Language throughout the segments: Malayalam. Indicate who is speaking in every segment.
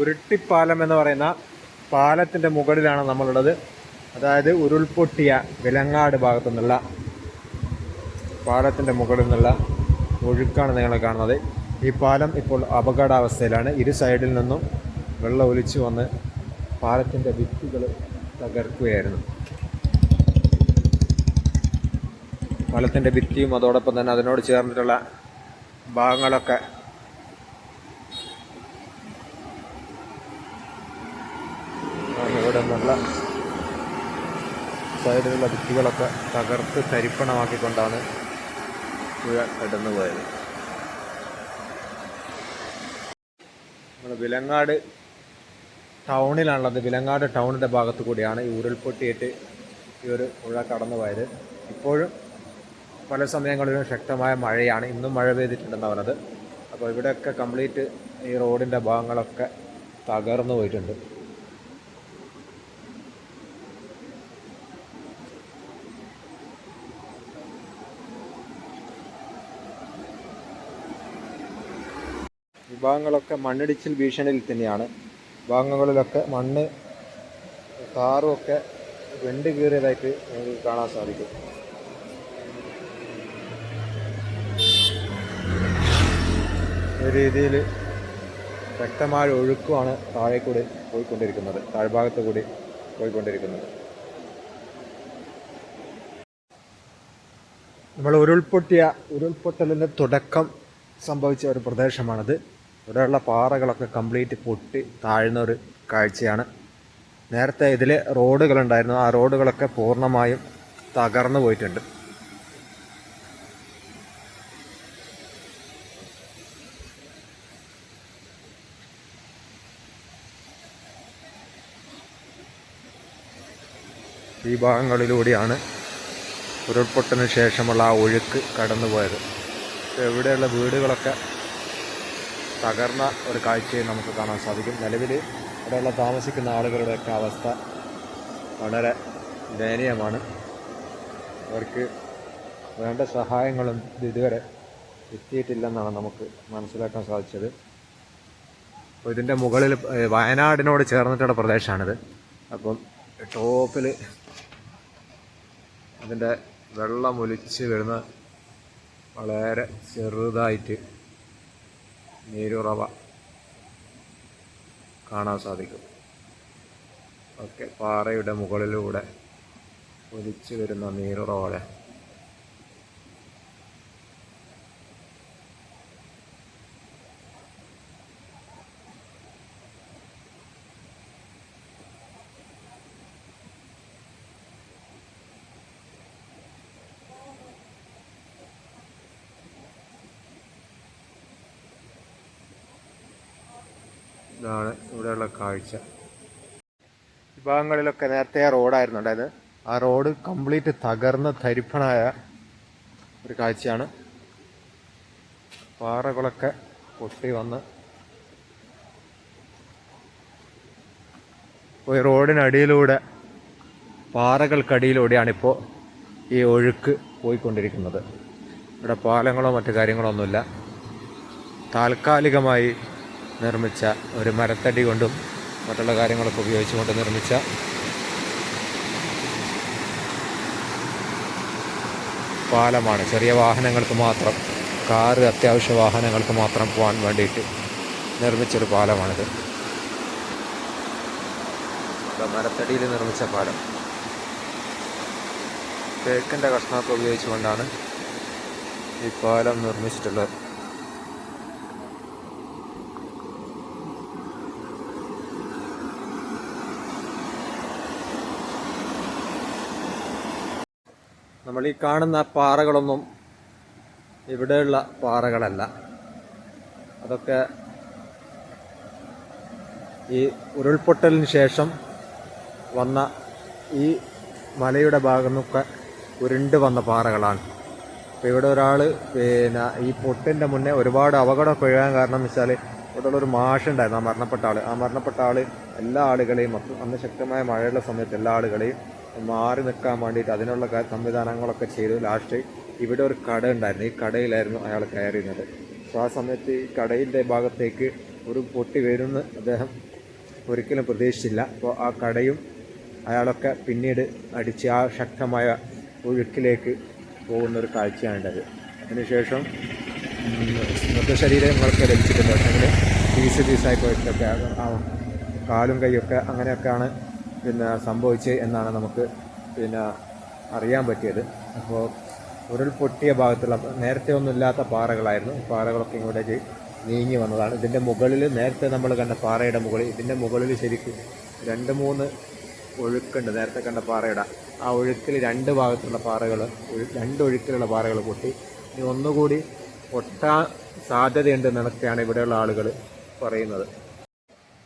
Speaker 1: ഉരുട്ടിപ്പാലം എന്ന് പറയുന്ന പാലത്തിന്റെ മുകളിലാണ് നമ്മളുള്ളത്. അതായത് ഉരുൾപൊട്ടിയ വിലങ്ങാട് ഭാഗത്തു നിന്നുള്ള പാലത്തിന്റെ മുകളിൽ നിന്നുള്ള ഒഴുക്കാണ് നിങ്ങൾ കാണുന്നത്. ഈ പാലം ഇപ്പോൾ അപകടാവസ്ഥയിലാണ്. ഇരു സൈഡിൽ നിന്നും വെള്ളം ഒലിച്ചു വന്ന് പാലത്തിന്റെ ഭിത്തികൾ തകർക്കുകയായിരുന്നു. പാലത്തിന്റെ ഭിത്തിയും അതോടൊപ്പം തന്നെ അതിനോട് ചേർന്നിട്ടുള്ള ഭാഗങ്ങളൊക്കെ ആണ് ഇവിടെ നിന്നുള്ള സൈഡിലുള്ള ഭിത്തികളൊക്കെ തകർത്ത് തരിപ്പണമാക്കിക്കൊണ്ടാണ് പുഴ കടന്നു പോയത് നമ്മൾ വിലങ്ങാട് ടൗണിലാണുള്ളത്. വിലങ്ങാട് ടൗണിന്റെ ഭാഗത്ത് കൂടിയാണ് ഈ ഉരുൾപൊട്ടിയിട്ട് ഈ ഒരു പുഴ കടന്നു പോയത് ഇപ്പോഴും പല സമയങ്ങളിലും ശക്തമായ മഴയാണ്. ഇന്നും മഴ പെയ്തിട്ടുണ്ടെന്ന് പറഞ്ഞത്. അപ്പോൾ ഇവിടെയൊക്കെ കംപ്ലീറ്റ് ഈ റോഡിന്റെ ഭാഗങ്ങളൊക്കെ തകർന്നു പോയിട്ടുണ്ട്. ഭാഗങ്ങളൊക്കെ മണ്ണിടിച്ചിൽ ഭീഷണിയിൽ തന്നെയാണ്. ഭാഗങ്ങളിലൊക്കെ മണ്ണ് കാറും ഒക്കെ വെണ്ട് കീറിയതായിട്ട് നമുക്ക് കാണാൻ സാധിക്കും. ഈ രീതിയിൽ വ്യക്തമായ ഒഴുക്കുമാണ് താഴെ കൂടി പോയിക്കൊണ്ടിരിക്കുന്നത് താഴ്ഭാഗത്ത് കൂടി പോയിക്കൊണ്ടിരിക്കുന്നത്. നമ്മൾ ഉരുൾപൊട്ടിയ ഉരുൾപൊട്ടലിന്റെ തുടക്കം സംഭവിച്ച ഒരു പ്രദേശമാണിത്. ഇവിടെയുള്ള പാറകളൊക്കെ കംപ്ലീറ്റ് പൊട്ടി താഴ്ന്ന ഒരു കാഴ്ചയാണ്. നേരത്തെ ഇതിൽ റോഡുകളുണ്ടായിരുന്നു. ആ റോഡുകളൊക്കെ പൂർണമായും തകർന്നു പോയിട്ടുണ്ട്. ഈ ഭാഗങ്ങളിലൂടെയാണ് ഉരുൾപൊട്ടിന് ശേഷമുള്ള ആ ഒഴുക്ക് കടന്നുപോയത്. ഇവിടെയുള്ള വീടുകളൊക്കെ തകർന്ന ഒരു കാഴ്ചയെ നമുക്ക് കാണാൻ സാധിക്കും. നിലവിൽ ഇവിടെയുള്ള താമസിക്കുന്ന ആളുകളുടെയൊക്കെ അവസ്ഥ വളരെ ദയനീയമാണ്. അവർക്ക് വേണ്ട സഹായങ്ങളും ഇതുവരെ എത്തിയിട്ടില്ലെന്നാണ് നമുക്ക് മനസ്സിലാക്കാൻ സാധിച്ചത്. അപ്പോൾ ഇതിന്റെ മുകളിൽ വയനാടിനോട് ചേർന്നിട്ടുള്ള പ്രദേശമാണിത്. അപ്പം ടോപ്പിൽ അതിന്റെ വെള്ളം ഒലിച്ച് വരുന്ന വളരെ ചെറുതായിട്ട് നീരുറവ കാണാൻ സാധിക്കും. ഓക്കെ പാറയുടെ മുകളിലൂടെ ഒലിച്ചു വരുന്ന നീരുറവയുടെ ഇതാണ് ഇവിടെയുള്ള കാഴ്ച. ഈ ഭാഗങ്ങളിലൊക്കെ നേരത്തെ റോഡായിരുന്നു ഉണ്ടായത് ആ റോഡ് കംപ്ലീറ്റ് തകർന്ന് തരിപ്പണായ ഒരു കാഴ്ചയാണ്. പാറകളൊക്കെ പൊട്ടി വന്ന് ഈ റോഡിനടിയിലൂടെ പാറകൾക്കടിയിലൂടെയാണ് ഇപ്പോൾ ഈ ഒഴുക്ക് പോയിക്കൊണ്ടിരിക്കുന്നത്. ഇവിടെ പാലങ്ങളോ മറ്റു കാര്യങ്ങളോ ഒന്നുമില്ല. താൽക്കാലികമായി നിർമ്മിച്ച ഒരു മരത്തടി കൊണ്ടും മറ്റുള്ള കാര്യങ്ങളൊക്കെ ഉപയോഗിച്ചുകൊണ്ട് നിർമ്മിച്ച പാലമാണ്. ചെറിയ വാഹനങ്ങൾക്ക് മാത്രം കാറ് അത്യാവശ്യ വാഹനങ്ങൾക്ക് മാത്രം പോകാൻ വേണ്ടിയിട്ട് നിർമ്മിച്ചൊരു പാലമാണിത്. മരത്തടിയിൽ നിർമ്മിച്ച പാലം. തേക്കിന്റെ കഷ്ണമൊക്കെ ഉപയോഗിച്ചുകൊണ്ടാണ് ഈ പാലം നിർമ്മിച്ചിട്ടുള്ളത്. നമ്മൾ ഈ കാണുന്ന പാറകളൊന്നും ഇവിടെയുള്ള പാറകളല്ല. അതൊക്കെ ഈ ഉരുൾപൊട്ടലിന് ശേഷം വന്ന ഈ മലയുടെ ഭാഗം നിന്നൊക്കെ ഉരുണ്ട് വന്ന പാറകളാണ്. അപ്പോൾ ഇവിടെ ഒരാൾ പിന്നെ ഈ പൊട്ടിന്റെ മുന്നേ ഒരുപാട് അപകടമൊക്കെ ഒഴിയാൻ കാരണം എന്ന് വെച്ചാൽ ഇവിടെ ഒരു മാഷുണ്ടായിരുന്നു ആ മരണപ്പെട്ട ആൾ ആ മരണപ്പെട്ട ആൾ എല്ലാ ആളുകളെയും അന്ന് ശക്തമായ മഴയുള്ള സമയത്ത് എല്ലാ ആളുകളെയും മാറി നിൽക്കാൻ വേണ്ടിയിട്ട് അതിനുള്ള സംവിധാനങ്ങളൊക്കെ ചെയ്തു. ലാസ്റ്റ് ഇവിടെ ഒരു കട ഉണ്ടായിരുന്നു. ഈ കടയിലായിരുന്നു അയാൾ കയറിയിരുന്നത്. അപ്പോൾ ആ സമയത്ത് ഈ കടയിന്റെ ഭാഗത്തേക്ക് ഒരു പൊട്ടി വരുമെന്ന് അദ്ദേഹം ഒരിക്കലും പ്രതീക്ഷിച്ചില്ല. അപ്പോൾ ആ കടയും അയാളൊക്കെ പിന്നീട് അടിച്ച് ആ ശക്തമായ ഒഴുക്കിലേക്ക് പോകുന്ന ഒരു കാഴ്ചയാണുണ്ടത് അതിനുശേഷം മൃതശരീരങ്ങളൊക്കെ ലഭിച്ചിട്ടുണ്ട്. പക്ഷേ പീസ് പീസായി പോയിട്ടൊക്കെ ആ കാലും കൈയൊക്കെ അങ്ങനെയൊക്കെയാണ് പിന്നെ സംഭവിച്ചത് എന്നാണ് നമുക്ക് പിന്നെ അറിയാൻ പറ്റിയത്. അപ്പോൾ ഉരുൾപൊട്ടിയ ഭാഗത്തുള്ള നേരത്തെ ഒന്നും ഇല്ലാത്ത പാറകളായിരുന്നു. പാറകളൊക്കെ ഇങ്ങോട്ടേക്ക് നീങ്ങി വന്നതാണ്. ഇതിന്റെ മുകളിൽ നേരത്തെ നമ്മൾ കണ്ട പാറയുടെ മുകളിൽ ഇതിന്റെ മുകളിൽ ശരിക്കും രണ്ട് മൂന്ന് ഒഴുക്കുണ്ട് നേരത്തെ കണ്ട പാറയുടെ. ആ ഒഴുക്കിൽ രണ്ട് ഭാഗത്തുള്ള പാറകൾ രണ്ട് ഒഴുക്കിലുള്ള പാറകൾ പൊട്ടി. ഇനി ഒന്നുകൂടി പൊട്ടാൻ സാധ്യതയുണ്ട് എന്നൊക്കെയാണ് ഇവിടെയുള്ള ആളുകൾ പറയുന്നത്.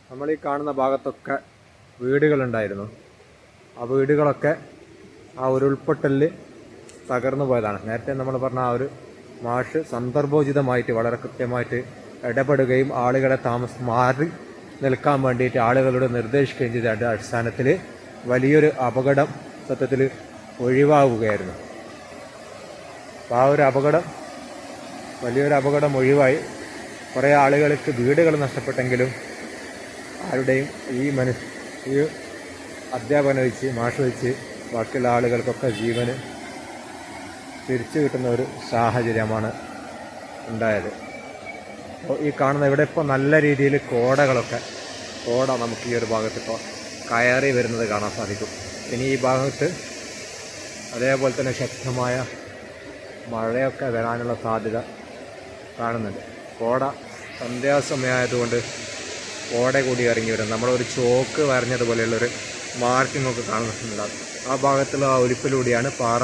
Speaker 1: നമ്മൾ ഈ കാണുന്ന ഭാഗത്തൊക്കെ വീടുകളുണ്ടായിരുന്നു. ആ വീടുകളൊക്കെ ആ ഒരു ഉരുൾപൊട്ടലിൽ തകർന്നു പോയതാണ്. നേരത്തെ നമ്മൾ പറഞ്ഞ ആ ഒരു മാഷ് സന്ദർഭോചിതമായിട്ട് വളരെ കൃത്യമായിട്ട് ഇടപെടുകയും ആളുകളെ താമസ മാറി നിൽക്കാൻ വേണ്ടിയിട്ട് ആളുകളോട് നിർദ്ദേശിക്കുകയും ചെയ്ത അടിസ്ഥാനത്തിൽ വലിയൊരു അപകടം സത്യത്തിൽ ഒഴിവാവുകയായിരുന്നു. അപ്പോൾ ആ ഒരു അപകടം വലിയൊരു അപകടം ഒഴിവായി കുറേ ആളുകൾക്ക് വീടുകൾ നഷ്ടപ്പെട്ടെങ്കിലും ആരുടെയും ഈ മനു ഈ അധ്യാപനം വെച്ച് മാഷ് വെച്ച് ബാക്കിയുള്ള ആളുകൾക്കൊക്കെ ജീവന് തിരിച്ചു കിട്ടുന്ന ഒരു സാഹചര്യമാണ് ഉണ്ടായത്. അപ്പോൾ ഈ കാണുന്ന ഇവിടെ ഇപ്പോൾ നല്ല രീതിയിൽ കോടകളൊക്കെ കോട നമുക്ക് ഈ ഒരു ഭാഗത്ത് ഇപ്പോൾ കയറി വരുന്നത് കാണാൻ സാധിക്കും. ഇനി ഈ ഭാഗത്ത് അതേപോലെ തന്നെ ശക്തമായ മഴയൊക്കെ വരാനുള്ള സാധ്യത കാണുന്നുണ്ട്. കോട സന്ധ്യാസമയമായതുകൊണ്ട് കോട കൂടി ഇറങ്ങി വരും. നമ്മളൊരു ചോക്ക് വരഞ്ഞതുപോലെയുള്ളൊരു മാർക്കിംഗ് ഒക്കെ കാണുന്നുണ്ട് ആ ഭാഗത്തുള്ള ആ ഒലിപ്പിലൂടെയാണ് പാറ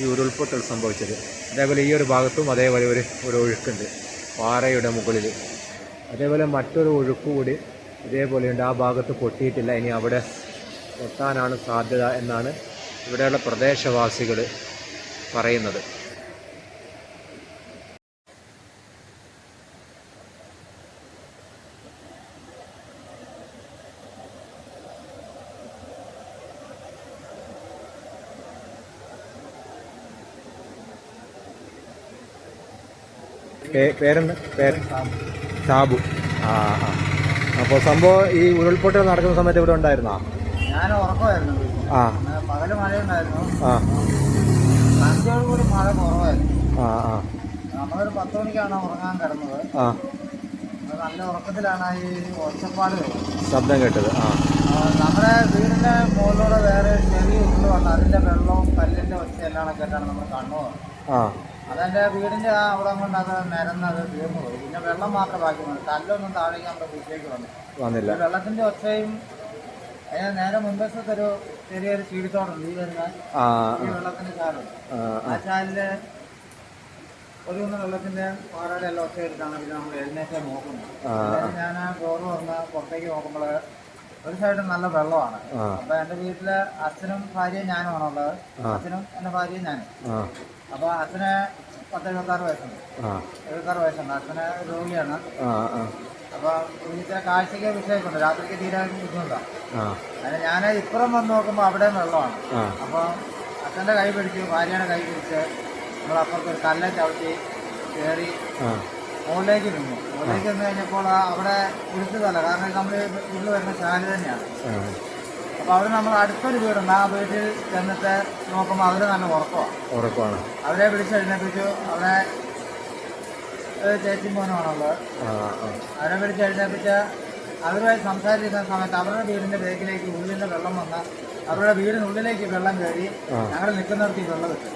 Speaker 1: ഈ ഉരുൾപൊട്ടൽ സംഭവിച്ചത്. അതേപോലെ ഈ ഒരു ഭാഗത്തും അതേപോലെ ഒരു ഒരു ഒഴുക്കുണ്ട് പാറയുടെ മുകളിൽ അതേപോലെ മറ്റൊരു ഒഴുക്ക് കൂടി ഇതേപോലെയുണ്ട്. ആ ഭാഗത്ത് പൊട്ടിയിട്ടില്ല. ഇനി അവിടെ പൊട്ടാനാണ് സാധ്യത എന്നാണ് ഇവിടെയുള്ള പ്രദേശവാസികൾ പറയുന്നത്. പേരെന്താ? പേര് സാബു ആ ആ. അപ്പോൾ സംഭവം ഈ ഉരുൾപൊട്ടൽ നടക്കുന്ന സമയത്ത് ഇവിടെ ഉണ്ടായിരുന്നോ?
Speaker 2: ഞാൻ ഉറക്കമായിരുന്നു.
Speaker 1: ആ.
Speaker 2: പകൽ മഴയുണ്ടായിരുന്നു.
Speaker 1: ആ.
Speaker 2: സന്ധ്യയോട് കൂടി മഴ കുറവായിരുന്നു.
Speaker 1: ആ ആ.
Speaker 2: നമ്മളൊരു പത്ത് മണിക്കാണ് ഉറങ്ങാൻ കിടന്നത്.
Speaker 1: ആ.
Speaker 2: നല്ല ഉറക്കത്തിലാണ് ഈ ഒച്ചപ്പാട്
Speaker 1: ശബ്ദം കേട്ടത് ആ.
Speaker 2: ആ, നമ്മുടെ വീടിന്റെ മുകളിലൂടെ വേറെ ചെറിയ ഉരുൾ വന്ന് അതിന്റെ വെള്ളവും കല്ലിന്റെ ഒച്ച എല്ലാം കേട്ടാണ് നമ്മൾ കണ്ണു
Speaker 1: ആ.
Speaker 2: അതെന്റെ വീടിന്റെ ആ അവിടെ കൊണ്ട് അത് നിരന്ന് അത് തീർന്നു പോയി. പിന്നെ വെള്ളം മാത്രം ബാക്കി വന്നു കല്ലൊന്നും താഴേക്ക് നമ്മുടെ വീട്ടിലേക്ക് വന്നു.
Speaker 1: വന്നില്ല.
Speaker 2: വെള്ളത്തിന്റെ ഒച്ചയും അതിന് നേരെ മുൻവശത്തൊരു ചെറിയൊരു ചീടിത്തോടുണ്ട് ഈ വരുന്ന
Speaker 1: ആ
Speaker 2: ഈ വെള്ളത്തിന്റെ ചാലുണ്ട്.
Speaker 1: ആ
Speaker 2: ചാലിൽ ഒരു മൂന്ന് വെള്ളത്തിന്റെ പാറയുടെ എല്ലാം ഒച്ച എടുത്താണ് പിന്നെ നമ്മൾ എഴുന്നേറ്റ് നോക്കുന്നത്. ഞാൻ ആ ഡോറ് തുറന്ന് പുറത്തേക്ക് നോക്കുമ്പോൾ ഒരു സൈഡിൽ നല്ല വെള്ളമാണ്. അപ്പൊ എന്റെ വീട്ടിൽ അച്ഛനും ഭാര്യയും ഞാനും ആണുള്ളത് അച്ഛനും എന്റെ ഭാര്യയും ഞാനും.
Speaker 1: ആ
Speaker 2: അപ്പൊ അച്ഛന് പത്ത് എഴുപത്താറ് വയസ്സുണ്ട് എഴുപത്താറ് വയസ്സുണ്ട്. അച്ഛന് രോഗിയാണ്
Speaker 1: ആ ആ.
Speaker 2: അപ്പൊ വീട്ടിലെ കാഴ്ചയ്ക്ക് വിഷയമൊക്കെ രാത്രിക്ക് തീരാൻ ബുദ്ധിമുട്ടാണ് അങ്ങനെ ഞാൻ ഇപ്പുറം വന്ന് നോക്കുമ്പോൾ അവിടെ വെള്ളമാണ്.
Speaker 1: അപ്പൊ
Speaker 2: അപ്പോൾ അച്ഛന്റെ കൈ പിടിച്ച് ഭാര്യയുടെ കൈ പിടിച്ച് നമ്മൾ അപ്പുറത്ത് ഒരു കല്ലെ ചവിട്ടി കയറി മുകളിലേക്ക് നിന്നു. മുകളിലേക്ക് നിന്ന് കഴിഞ്ഞപ്പോൾ അവിടെ വിളിച്ചതല്ല കാരണം നമ്മൾ ഉള്ളിൽ വരുന്ന ചാൽ തന്നെയാണ്. അപ്പോൾ അവിടെ നമ്മൾ അടുത്തൊരു വീടുണ്ട് ആ വീട്ടിൽ ചെന്നിട്ട് നോക്കുമ്പോൾ അവർ തന്നെ ഉറക്കമാണ്
Speaker 1: ഉറപ്പാണ്
Speaker 2: അവരെ വിളിച്ച് എഴുന്നേപ്പിച്ചു. അവരെ ചേച്ചി മോനുമാണുള്ളത്. അവരെ വിളിച്ച് എഴുന്നേപ്പിച്ച് അവരുമായി സംസാരിക്കുന്ന സമയത്ത് അവരുടെ വീടിന്റെ ബേക്കിലേക്ക് ഉള്ളിന്റെ വെള്ളം വന്ന് അവരുടെ വീടിനുള്ളിലേക്ക് വെള്ളം കയറി. ഞങ്ങൾ നിൽക്കുന്നിടത്ത് ഈ വെള്ളം കിട്ടും.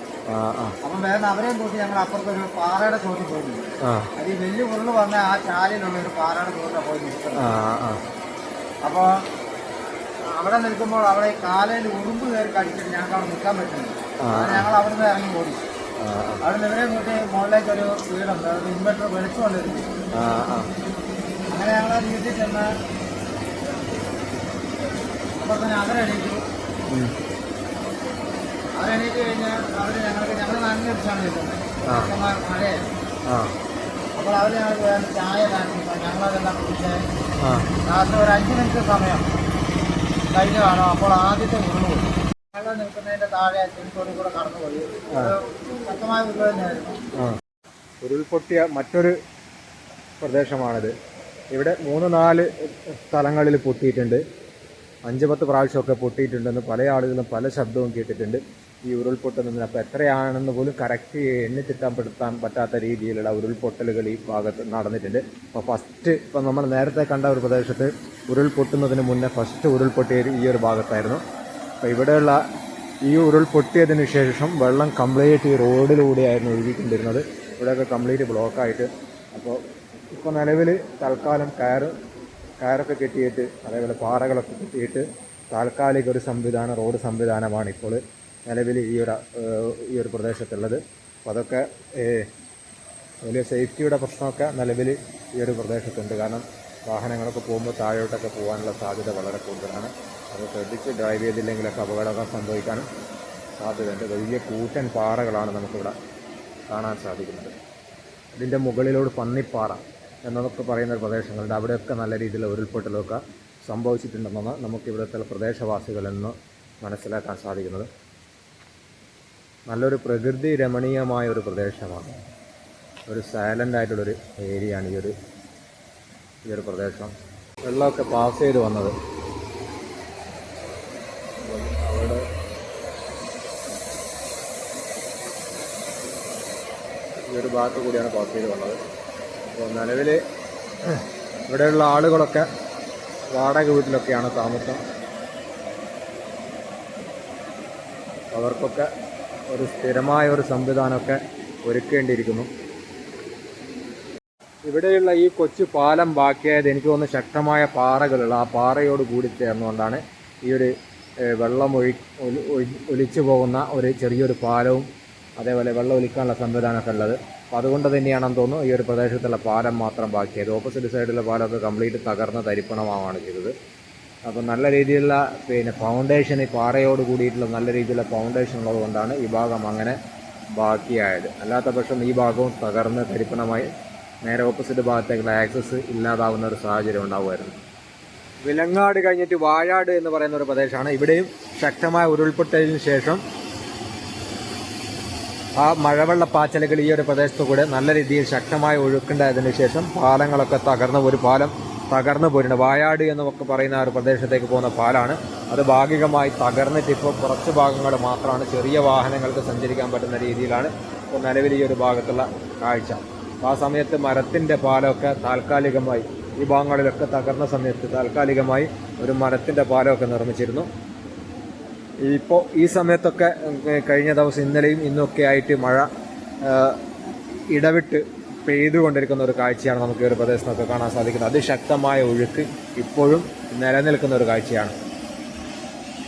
Speaker 2: അപ്പം വേഗം അവരെയും കൂട്ടി ഞങ്ങൾ അപ്പുറത്തൊരു പാറയുടെ ചോട്ടിൽ പോയി.
Speaker 1: ആ.
Speaker 2: അത് ഈ വലിയ ഉരുൾ വന്ന ആ ചാലിലുള്ള ഒരു പാറയുടെ ചോട്ടിലാണ് പോയി നിൽക്കുന്നത്. അപ്പോൾ അവിടെ നിൽക്കുമ്പോൾ അവിടെ കാലയിൽ ഉറുമ്പ് കയറി കടിച്ചിട്ട് ഞങ്ങൾക്ക് അവിടെ നിൽക്കാൻ. അങ്ങനെ ഞങ്ങൾ അവിടുന്ന് ഇറങ്ങി ഓടി. അവിടെ നിന്ന് ഇവരെ കൂട്ടി മുകളിലേക്ക് ഒരു വീടുണ്ട്. ഒരു ഇൻവെർട്ടർ വെളിച്ചുകൊണ്ടിരുന്നു
Speaker 1: ആ ആ.
Speaker 2: അങ്ങനെ ഞങ്ങൾ വീട്ടിൽ ചെന്ന് അപ്പോൾ തന്നെ അവരെണീറ്റു. അവരെണീറ്റ് കഴിഞ്ഞാൽ അവർ ഞങ്ങൾക്ക് ഞങ്ങൾ നനഞ്ഞടിച്ചാണ് നിൽക്കുന്നത് മഴയായിരുന്നു. അപ്പോൾ അവർ ഞങ്ങൾക്ക് ചായ കാണിച്ചു. ഞങ്ങളതെല്ലാം കുടിച്ച് ലാസ്റ്റ് ഒരു അഞ്ച് മിനിറ്റ് സമയം. കാണും അപ്പോൾ ആദ്യത്തെ ഉരുൾ പോയി വെള്ളം നിൽക്കുന്നതിന്റെ താഴെ ചെടിത്തോടി കൂടെ കടന്നുപോയി ഒരു ശക്തമായ ഉരുൾ തന്നെയായിരുന്നു.
Speaker 1: ഉരുൾപൊട്ടിയ മറ്റൊരു പ്രദേശമാണിത്. ഇവിടെ മൂന്ന് നാല് സ്ഥലങ്ങളിൽ പൊട്ടിയിട്ടുണ്ട്. അഞ്ച് പത്ത് പ്രാവശ്യമൊക്കെ പൊട്ടിയിട്ടുണ്ടെന്ന് പല ആളുകളും പല ശബ്ദവും കേട്ടിട്ടുണ്ട്. ഈ ഉരുൾപൊട്ടുന്നതിന് അപ്പോൾ എത്രയാണെന്ന് പോലും കറക്റ്റ് എണ്ണി തിട്ടപ്പെടുത്താൻ പറ്റാത്ത രീതിയിലുള്ള ഉരുൾപൊട്ടലുകൾ ഈ ഭാഗത്ത് നടന്നിട്ടുണ്ട്. അപ്പോൾ ഫസ്റ്റ് ഇപ്പം നമ്മൾ നേരത്തെ കണ്ട ഒരു പ്രദേശത്ത് ഉരുൾപൊട്ടുന്നതിന് മുന്നേ ഫസ്റ്റ് ഉരുൾപൊട്ടിയ ഈ ഒരു ഭാഗത്തായിരുന്നു. അപ്പോൾ ഇവിടെയുള്ള ഈ ഉരുൾപൊട്ടിയതിന് ശേഷം വെള്ളം കംപ്ലീറ്റ് ഈ റോഡിലൂടെയായിരുന്നു ഒഴുകിക്കൊണ്ടിരുന്നത്. ഇവിടെയൊക്കെ കംപ്ലീറ്റ് ബ്ലോക്കായിട്ട് അപ്പോൾ ഇപ്പോൾ നിലവിൽ തൽക്കാലം കയറ് കയറൊക്കെ കെട്ടിയിട്ട് അതേപോലെ പാറകളൊക്കെ കെട്ടിയിട്ട് താൽക്കാലിക ഒരു സംവിധാനം റോഡ് സംവിധാനമാണ് ഇപ്പോൾ നിലവിൽ ഈ ഒരു ഈ ഒരു പ്രദേശത്തുള്ളത്. അപ്പോൾ അതൊക്കെ വലിയ സേഫ്റ്റിയുടെ പ്രശ്നമൊക്കെ നിലവിൽ ഈ ഒരു പ്രദേശത്തുണ്ട്. കാരണം വാഹനങ്ങളൊക്കെ പോകുമ്പോൾ താഴോട്ടൊക്കെ പോകാനുള്ള സാധ്യത വളരെ കൂടുതലാണ്. അത് ശ്രദ്ധിച്ച് ഡ്രൈവ് ചെയ്തില്ലെങ്കിലൊക്കെ അപകടമൊക്കെ സംഭവിക്കാനും സാധ്യതയുണ്ട്. വലിയ കൂറ്റൻ പാറകളാണ് നമുക്കിവിടെ കാണാൻ സാധിക്കുന്നത്. ഇതിന്റെ മുകളിലോട് പന്നിപ്പാറ എന്നതൊക്കെ പറയുന്ന പ്രദേശങ്ങളുണ്ട്. അവിടെയൊക്കെ നല്ല രീതിയിൽ ഉരുൾപൊട്ടലൊക്കെ സംഭവിച്ചിട്ടുണ്ടെന്നാണ് നമുക്കിവിടുത്തെ പ്രദേശവാസികളെന്ന് മനസ്സിലാക്കാൻ സാധിക്കുന്നത്. നല്ലൊരു പ്രകൃതി രമണീയമായ ഒരു പ്രദേശമാണ്. ഒരു സൈലന്റ് ആയിട്ടുള്ളൊരു ഏരിയയാണ് ഈ ഒരു ഈ ഒരു പ്രദേശം. വെള്ളമൊക്കെ പാസ് ചെയ്ത് വന്നത്. അവിടെ ഈ ഒരു ഭാഗത്ത് കൂടിയാണ് പാസ് ചെയ്ത് വന്നത്. അപ്പോൾ നിലവിൽ ഇവിടെയുള്ള ആളുകളൊക്കെ വാടക വീട്ടിലൊക്കെയാണ് താമസം. അവർക്കൊക്കെ ഒരു സ്ഥിരമായ ഒരു സംവിധാനമൊക്കെ ഒരുക്കേണ്ടിയിരിക്കുന്നു. ഇവിടെയുള്ള ഈ കൊച്ചു പാലം ബാക്കിയായത് എനിക്ക് തോന്നുന്നു ശക്തമായ പാറകളുള്ള ആ പാറയോട് കൂടി ചേർന്നുകൊണ്ടാണ് ഈ ഒരു വെള്ളം ഒഴി ഒലിച്ചു പോകുന്ന ഒരു ചെറിയൊരു പാലവും അതേപോലെ വെള്ളം ഒലിക്കാനുള്ള സംവിധാനമൊക്കെ ഉള്ളത്. അപ്പോൾ അതുകൊണ്ട് തന്നെയാണെന്ന് തോന്നുന്നു ഈ ഒരു പ്രദേശത്തുള്ള പാലം മാത്രം ബാക്കിയായത്. ഓപ്പോസിറ്റ് സൈഡിലെ പാലമൊക്കെ കംപ്ലീറ്റ് തകർന്ന് തരിപ്പണമാവാണ് ചെയ്തത്. അപ്പോൾ നല്ല രീതിയിലുള്ള പിന്നെ ഫൗണ്ടേഷൻ ഈ പാറയോട് കൂടിയിട്ടുള്ള നല്ല രീതിയിലുള്ള ഫൗണ്ടേഷൻ ഉള്ളതുകൊണ്ടാണ് ഈ ഭാഗം അങ്ങനെ ബാക്കിയായത്. അല്ലാത്ത പക്ഷം ഈ ഭാഗവും തകർന്ന് തരിപ്പണമായി നേരെ ഓപ്പോസിറ്റ് ഭാഗത്തേക്കുള്ള ആക്സസ് ഇല്ലാതാവുന്ന ഒരു സാഹചര്യം ഉണ്ടാവുമായിരുന്നു. വിലങ്ങാട് കഴിഞ്ഞിട്ട് വാഴാട് എന്ന് പറയുന്ന ഒരു പ്രദേശമാണ്. ഇവിടെയും ശക്തമായ ഉരുൾപൊട്ടലിന് ശേഷം ആ മഴവെള്ള പാച്ചലുകൾ ഈ ഒരു പ്രദേശത്തു കൂടെ നല്ല രീതിയിൽ ശക്തമായി ഒഴുക്കുണ്ടായതിനു ശേഷം പാലങ്ങളൊക്കെ തകർന്ന് ഒരു പാലം തകർന്നു പോയിട്ടുണ്ട്. വായാട് എന്നൊക്കെ പറയുന്ന ഒരു പ്രദേശത്തേക്ക് പോകുന്ന പാലാണ്. അത് ഭാഗികമായി തകർന്നിട്ട് ഇപ്പോൾ കുറച്ച് ഭാഗങ്ങൾ മാത്രമാണ് ചെറിയ വാഹനങ്ങൾക്ക് സഞ്ചരിക്കാൻ പറ്റുന്ന രീതിയിലാണ് ഇപ്പോൾ നിലവിൽ ഈ ഒരു ഭാഗത്തുള്ള കാഴ്ച. ആ സമയത്ത് മരത്തിന്റെ പാലമൊക്കെ താൽക്കാലികമായി ഈ ഭാഗങ്ങളിലൊക്കെ തകർന്ന സമയത്ത് താൽക്കാലികമായി ഒരു മരത്തിന്റെ പാലമൊക്കെ നിർമ്മിച്ചിരുന്നു. ഇപ്പോൾ ഈ സമയത്തൊക്കെ കഴിഞ്ഞ ദിവസം ഇന്നലെയും ഇന്നൊക്കെ ആയിട്ട് മഴ ഇടവിട്ട് പെയ്തുകൊണ്ടിരിക്കുന്ന ഒരു കാഴ്ചയാണ് നമുക്ക് ഈ ഒരു പ്രദേശത്തൊക്കെ കാണാൻ സാധിക്കുന്നത്. അതിശക്തമായ ഒഴുക്ക് ഇപ്പോഴും നിലനിൽക്കുന്ന ഒരു കാഴ്ചയാണ്.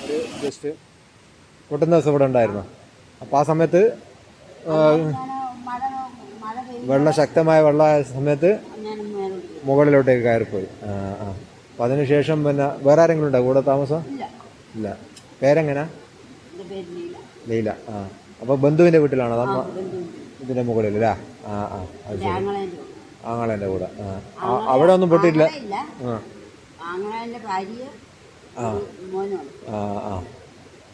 Speaker 1: ഒരു ജസ്റ്റ് പൊട്ടുന്ന ദിവസം ഇവിടെ ഉണ്ടായിരുന്നു. അപ്പോൾ ആ സമയത്ത് വെള്ളം ശക്തമായ വെള്ളമായ സമയത്ത്. മുകളിലോട്ടേക്ക് കയറിപ്പോയി. ആ ആ. അപ്പം അതിനുശേഷം പിന്നെ വേറെ ആരെങ്കിലും ഉണ്ടോ കൂടെ താമസം?
Speaker 3: ഇല്ല.
Speaker 1: പേരെങ്ങനാ?
Speaker 3: ലീല.
Speaker 1: ആ. അപ്പോൾ ബന്ധുവിന്റെ വീട്ടിലാണോ? നമ്മ ഇതിന്റെ മുകളിൽ അല്ലേ ആ ആ അത് ശരി. ആങ്ങളേന്റെ കൂടെ. ആ അവിടെ ഒന്നും പൊട്ടിയിട്ടില്ല.
Speaker 3: അപ്പൊ
Speaker 1: ആ.
Speaker 3: ആങ്ങളേന്റെ ഭാര്യ മോനുമാണ്
Speaker 1: ആ ആ.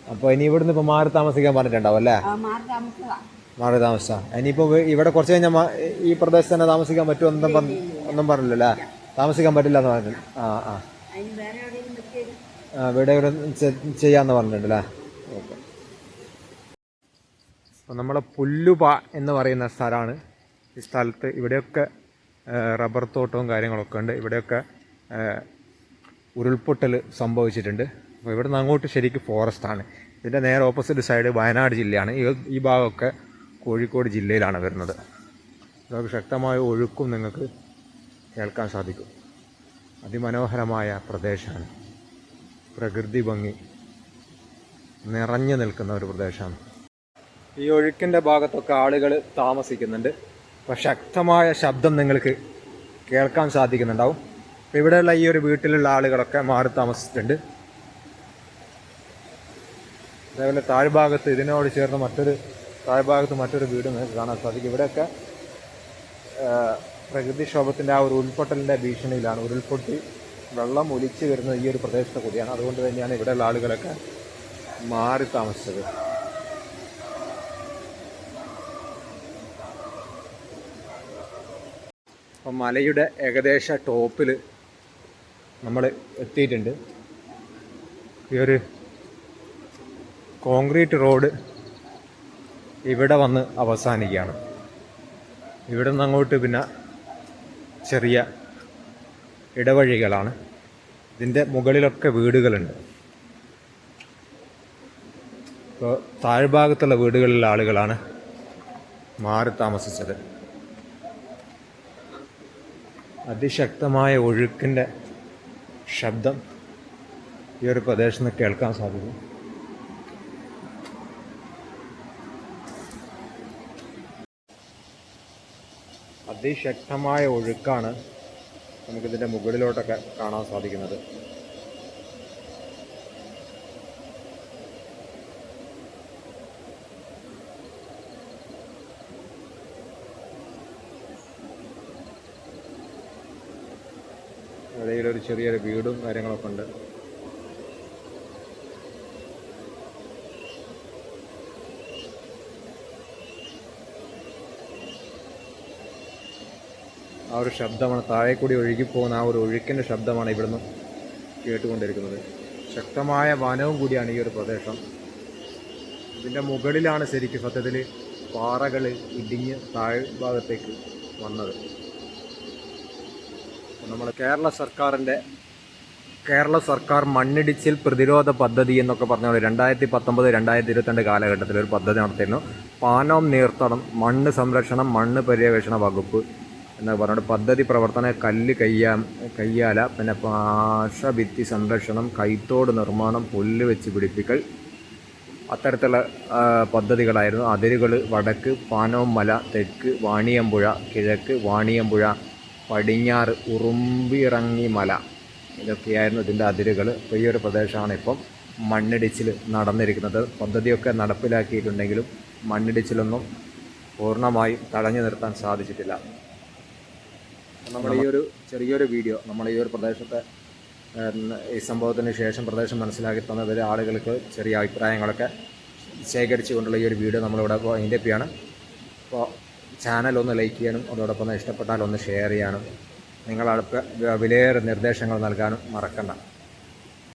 Speaker 1: അപ്പോൾ ഇനി ഇവിടുന്ന് ഇപ്പോൾ മാറി താമസിക്കാൻ പറഞ്ഞിട്ടുണ്ടാവും അല്ലേ?
Speaker 3: മാറി താമസ
Speaker 1: ഇനിയിപ്പോ താമസിച്ചാ ഇനിയിപ്പോൾ ഇവിടെ കുറച്ച് കഴിഞ്ഞാൽ ഈ പ്രദേശത്ത് തന്നെ താമസിക്കാൻ പറ്റുമോ ഒന്നും ഒന്നും പറഞ്ഞില്ലല്ലേ? താമസിക്കാൻ പറ്റില്ല എന്ന് പറഞ്ഞു ആ ആ. ഇവിടെ ഇവിടെ ചെ- ചെയ്യാന്ന് പറഞ്ഞിട്ടുണ്ടല്ലേ അപ്പോൾ നമ്മളെ പുല്ലുപ എന്ന് പറയുന്ന സ്ഥലമാണ് ഈ സ്ഥലത്ത്. ഇവിടെയൊക്കെ റബ്ബർ തോട്ടവും കാര്യങ്ങളൊക്കെ ഉണ്ട്. ഇവിടെയൊക്കെ ഉരുൾപൊട്ടൽ സംഭവിച്ചിട്ടുണ്ട്. അപ്പോൾ ഇവിടെ നിന്ന് അങ്ങോട്ട് ശരിക്കും ഫോറസ്റ്റാണ്. ഇതിന്റെ നേരെ ഓപ്പോസിറ്റ് സൈഡ് വയനാട് ജില്ലയാണ്. ഈ ഭാഗമൊക്കെ കോഴിക്കോട് ജില്ലയിലാണ് വരുന്നത്. ഇതൊക്കെ ശക്തമായ ഒഴുക്കും നിങ്ങൾക്ക് കേൾക്കാൻ സാധിക്കും. അതിമനോഹരമായ പ്രദേശമാണ്. പ്രകൃതി ഭംഗി നിറഞ്ഞു നിൽക്കുന്ന ഒരു പ്രദേശമാണ്. ഈ ഒഴുക്കിന്റെ ഭാഗത്തൊക്കെ ആളുകൾ താമസിക്കുന്നുണ്ട്. അപ്പോൾ ശക്തമായ ശബ്ദം നിങ്ങൾക്ക് കേൾക്കാൻ സാധിക്കുന്നുണ്ടാവും. അപ്പോൾ ഇവിടെയുള്ള ഈ ഒരു വീട്ടിലുള്ള ആളുകളൊക്കെ മാറി താമസിച്ചിട്ടുണ്ട്. അതേപോലെ താഴ്ഭാഗത്ത് ഇതിനോട് ചേർന്ന് മറ്റൊരു താഴ്ഭാഗത്ത് മറ്റൊരു വീട് നിങ്ങൾക്ക് കാണാൻ സാധിക്കും. ഇവിടെയൊക്കെ പ്രകൃതിക്ഷോഭത്തിന്റെ ആ ഒരു ഉൾപൊട്ടലിന്റെ ഭീഷണിയിലാണ്. ഉരുൾപൊട്ടി വെള്ളം ഒലിച്ചു വരുന്നത് ഈ ഒരു പ്രദേശത്തെ കൂടിയാണ്. അതുകൊണ്ട് തന്നെയാണ് ഇവിടെയുള്ള ആളുകളൊക്കെ മാറി താമസിച്ചത്. അപ്പം മലയുടെ ഏകദേശ ടോപ്പിൽ നമ്മൾ എത്തിയിട്ടുണ്ട്. ഈ ഒരു കോൺക്രീറ്റ് റോഡ് ഇവിടെ വന്ന് അവസാനിക്കുകയാണ്. ഇവിടെ നിന്ന് അങ്ങോട്ട് പിന്നെ ചെറിയ ഇടവഴികളാണ്. ഇതിന്റെ മുകളിലൊക്കെ വീടുകളുണ്ട്. ഇപ്പോൾ താഴ്ഭാഗത്തുള്ള വീടുകളിലെ ആളുകളാണ് മാറി താമസിച്ചത്. അതിശക്തമായ ഒഴുക്കിന്റെ ശബ്ദം ഈ ഒരു പ്രദേശത്ത് നിന്ന് കേൾക്കാൻ സാധിക്കും. അതിശക്തമായ ഒഴുക്കാണ് നമുക്കിതിന്റെ മുകളിലോട്ടൊക്കെ കാണാൻ സാധിക്കുന്നത്. ഇടയിലൊരു ചെറിയൊരു വീടും കാര്യങ്ങളൊക്കെ ഉണ്ട്. ആ ഒരു ശബ്ദമാണ് താഴെ കൂടി ഒഴുകിപ്പോകുന്ന ആ ഒരു ഒഴുക്കിന്റെ ശബ്ദമാണ് ഇവിടുന്ന് കേട്ടുകൊണ്ടിരിക്കുന്നത്. ശക്തമായ വനവും കൂടിയാണ് ഈ ഒരു പ്രദേശം. ഇതിന്റെ മുകളിലാണ് ശരിക്കും സത്യത്തിൽ പാറകൾ ഇടിഞ്ഞ് താഴ്ഭാഗത്തേക്ക് വന്നത്. നമ്മൾ കേരള സർക്കാരിന്റെ കേരള സർക്കാർ മണ്ണിടിച്ചിൽ പ്രതിരോധ പദ്ധതി എന്നൊക്കെ പറഞ്ഞ രണ്ടായിരത്തി പത്തൊമ്പത് രണ്ടായിരത്തി ഇരുപത്തിരണ്ട് കാലഘട്ടത്തിൽ ഒരു പദ്ധതി നടത്തിയിരുന്നു. പാനോം നീർത്തടം മണ്ണ് സംരക്ഷണം മണ്ണ് പര്യവേഷണ വകുപ്പ് എന്നൊക്കെ പറഞ്ഞുകൊണ്ട് പദ്ധതി പ്രവർത്തന കല്ല് കയ്യാ കയ്യാല പിന്നെ പാശഭിത്തി സംരക്ഷണം കൈത്തോട് നിർമ്മാണം പുല്ല് വെച്ച് പിടിപ്പിക്കൽ അത്തരത്തിലുള്ള പദ്ധതികളായിരുന്നു. അതിരുകൾ വടക്ക് പാനോം മല തെക്ക് വാണിയമ്പുഴ കിഴക്ക് വാണിയമ്പുഴ പടിഞ്ഞാറ് ഉറുമ്പിറങ്ങി മല. ഇതൊക്കെയായിരുന്നു ഇതിന്റെ അതിരുകൾ ഇപ്പോൾ ഈ ഒരു പ്രദേശമാണ് ഇപ്പം മണ്ണിടിച്ചിൽ നടന്നിരിക്കുന്നത്. പദ്ധതിയൊക്കെ നടപ്പിലാക്കിയിട്ടുണ്ടെങ്കിലും മണ്ണിടിച്ചിലൊന്നും പൂർണമായും തടഞ്ഞു നിർത്താൻ സാധിച്ചിട്ടില്ല. നമ്മൾ ഈ ഒരു ചെറിയൊരു വീഡിയോ നമ്മൾ ഈ ഒരു പ്രദേശത്തെ ഈ സംഭവത്തിന് ശേഷം പ്രദേശം മനസ്സിലാക്കി തന്നതിൽ ആളുകൾക്ക് ചെറിയ അഭിപ്രായങ്ങളൊക്കെ ശേഖരിച്ചുകൊണ്ടുള്ള ഈ ഒരു വീഡിയോ നമ്മളിവിടെ ആണ് അപ്പോൾ ചാനൽ ഒന്ന് ലൈക്ക് ചെയ്യാനും അതോടൊപ്പം ഇഷ്ടപ്പെട്ടാൽ ഒന്ന് ഷെയർ ചെയ്യാനും നിങ്ങളടുത്ത് വിലയേറെ നിർദ്ദേശങ്ങൾ നൽകാനും മറക്കണ്ട.